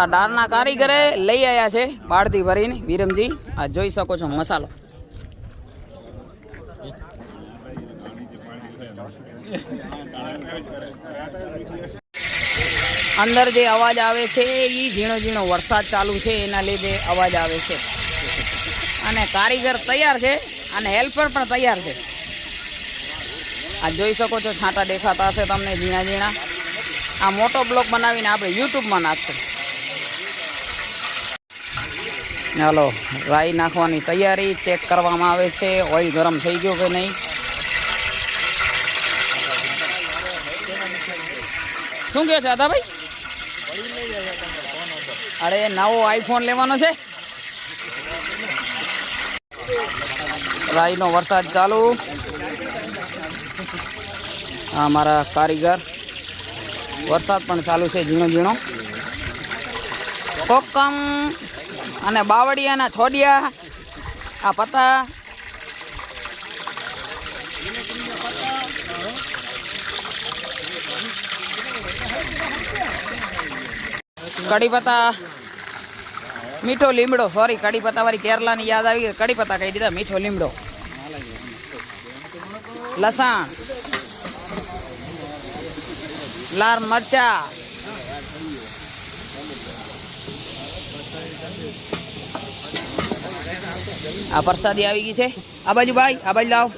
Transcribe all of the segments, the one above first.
આ દાળના કારીગરે લઈ આવ્યા છે બાળથી ભરીને. વિરમજી, આ જોઈ શકો છો મસાલો. અંદર જે અવાજ આવે છે એ ઝીણો ઝીણો વરસાદ ચાલુ છે, એના લીધે અવાજ આવે છે. અને કારીગર તૈયાર છે, અને હેલ્પર પણ તૈયાર છે. આ જોઈ શકો છો, છાંટા દેખાતા હશે તમને ઝીણા ઝીણા. આ મોટો બ્લોક બનાવીને આપણે યુટ્યુબમાં નાખશું. હાલો, રાઈ નાખવાની તૈયારી ચેક કરવામાં આવે છે. ઓઇલ ગરમ થઈ ગયો કે નહીં? શું કહે છે દાદાભાઈ અરે, નવો આઈફોન લેવાનો છે? રાઈનો વરસાદ ચાલુ. અમારા મારા કારીગર. વરસાદ પણ ચાલુ છે ઝીણો ઝીણો. કોકમ અને બાવળિયાના છોડિયા આ પત્તા કડી પત્તા મીઠો લીમડો, સોરી કડી પત્તા વાળી કેરલાની યાદ આવી કડી પત્તા કહી દીધા, મીઠો લીમડો. લસણ. લાલ મરચા. આ પ્રસાદી આવી ગઈ છે. આ બાજુ ભાઈ, આ બાજુ લાવ.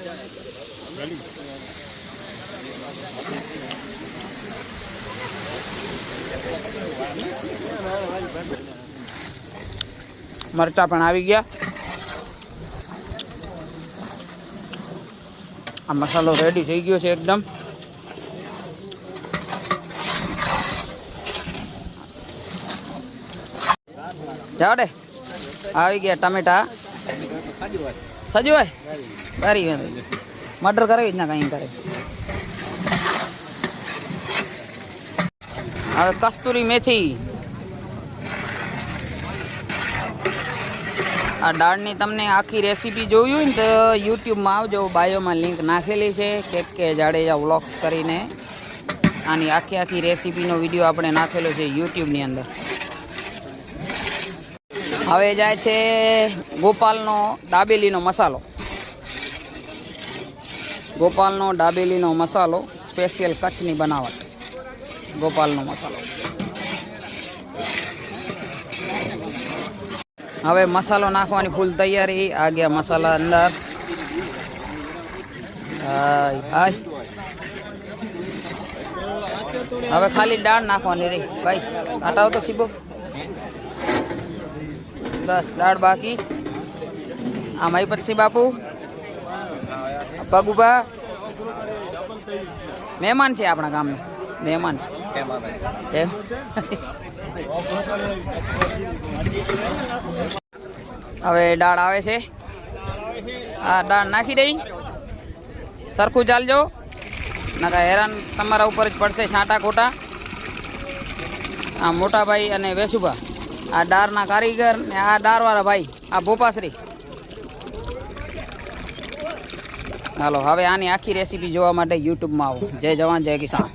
મરચા પણ આવી ગયા. આ મસાલો રેડી થઈ ગયો છે એકદમ. જાઓ ડે. આવી ગયા ટમેટા. સજુ હોય કરી મટર કરે જ ના કંઈ કરે. હવે કસ્તુરી મેથી. આ દાળની તમને આખી રેસીપી જોવી હોય ને તો યુટ્યુબમાં આવજો. બાયોમાં લિંક નાખેલી છે. કે કે જાડેજા વ્લોગ્સ કરીને. આની આખી આખી રેસીપીનો વીડિયો આપણે નાખેલો છે યુટ્યુબની અંદર. હવે જાય છે ગોપાલનો દાબેલીનો મસાલો. ગોપાલનો દાબેલીનો મસાલો સ્પેશિયલ કચ્છની બનાવટ. ગોપાલનો મસાલો. હવે મસાલો નાખવાની ફૂલ તૈયારી. આ ગયા મસાલા અંદર. હવે ખાલી દાળ નાખવાની રે. ભાઈ હટાવો તો છીબો. બસ, દાળ બાકી. આ માઈ પછી બાપુ. પગુભા મહેમાન છે આપણા ગામના. મહેમાન છે. હવે દાળ આવે છે. આ દાળ નાખી દઈ. સરખું ચાલજો. નાકા હેરાન તમારા ઉપર જ પડશે છાંટા ખોટા. આ મોટાભાઈ અને વેસુભા. આ ડારના કારીગર ને આ દાળવાળા ભાઈ, આ ભોપાશ્રી. હાલો, હવે આની આખી રેસીપી જોવા માટે યુટ્યુબમાં આવો. જય જવાન, જય કિસાન.